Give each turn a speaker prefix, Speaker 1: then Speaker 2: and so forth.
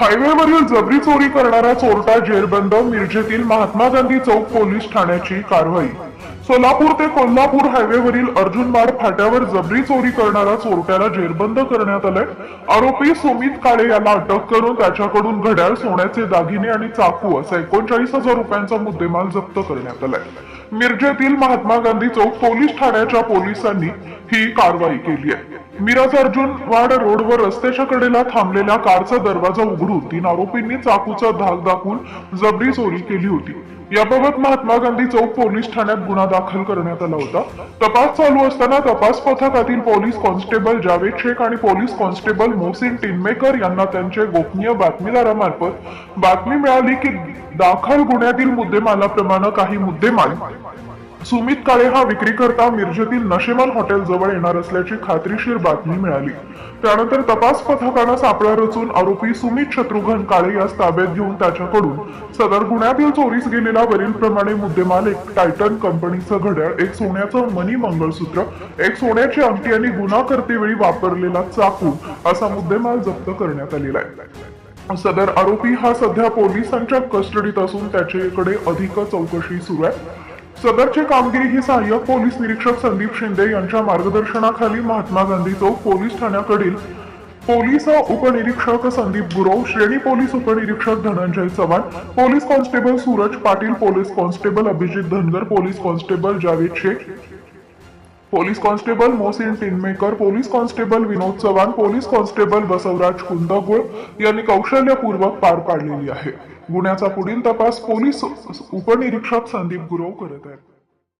Speaker 1: हायवेवरील जबरी चोरी करणारा चोरटा जेरबंद मिरजेतील महात्मा गांधी चौक पोलीस ठाण्याची कारवाई. सोलापूर ते कोल्हापूर हायवेवरील अर्जुनबाड फाट्यावर जबरी चोरी करणारा चोरट्याला जेरबंद करण्यात आलंय. आरोपी सुमित काळे याला अटक करून त्याच्याकडून घड्याळ सोन्याचे दागिने आणि चाकू असा एकोणचाळीस हजार रुपयांचा मुद्देमाल जप्त करण्यात आलाय. मिरजेतील महात्मा गांधी चौक पोलीस ठाण्याच्या पोलिसांनी ही कारवाई केली आहे. मिराज अर्जुन वाड रोडवर रस्त्याच्या कडेला थांबलेल्या कारचा दरवाजा उघडून तीन आरोपींनी चाकूचा धाक दाखवून जबरी चोरी केली होती. याबाबत महात्मा गांधी चौक पोलीस ठाण्यात गुन्हा दाखल करण्यात आला होता. तपास चालू असताना तपास पथकातील पोलीस कॉन्स्टेबल जावेद शेख आणि पोलीस कॉन्स्टेबल मोहसिन टिनमेकर यांना त्यांचे गोपनीय बातमीदारामार्फत बातमी मिळाली की दाखल गुन्ह्यातील मुद्देमालाप्रमाणे काही मुद्देमाल सुमित काळे हा विक्रीकर्ता मिरजेतील नशेमान हॉटेल जवळ येणार असल्याची खात्रीशीर बातमी मिळाली. त्यानंतर तपास पथकानं सापळा रचून आरोपी सुमित शत्रुघ्न काळे यास ताब्यात घेऊन त्याच्याकडून सदर गुन्ह्यातील चोरीस गेलेला वरील प्रमाणे मुद्देमाल एक टायटन कंपनीचं घड्याळ एक सोन्याचं मनी मंगळसूत्र एक सोन्याची अंगठी आणि गुन्हा करतेवेळी वापरलेला चाकू असा मुद्देमाल जप्त करण्यात आलेला आहे. सदर आरोपी हा सध्या पोलिसांच्या कस्टडीत असून त्याच्याकडे अधिक चौकशी सुरू आहे. सदरची कामगिरी ही सहाय्यक पोलीस निरीक्षक संदीप शिंदे यांच्या मार्गदर्शनाखाली महात्मा गांधी चौक पोलीस ठाण्याकडील पोलीस उपनिरीक्षक संदीप गुरव श्रेणी पोलीस उपनिरीक्षक Dhananjay Chavan police constable Suraj Patil police constable Abhijit Dhangar police constable Javed Shaikh police constable Mohsin Tinmaker police constable Vinod Chavan police constable Basavaraj Kundagol यांनी कौशल्यपूर्वक पार पाडलेली आहे. गुन्ह्याचा पुढील तपास पोलीस उपनिरीक्षक संदीप गुरव करत आहेत.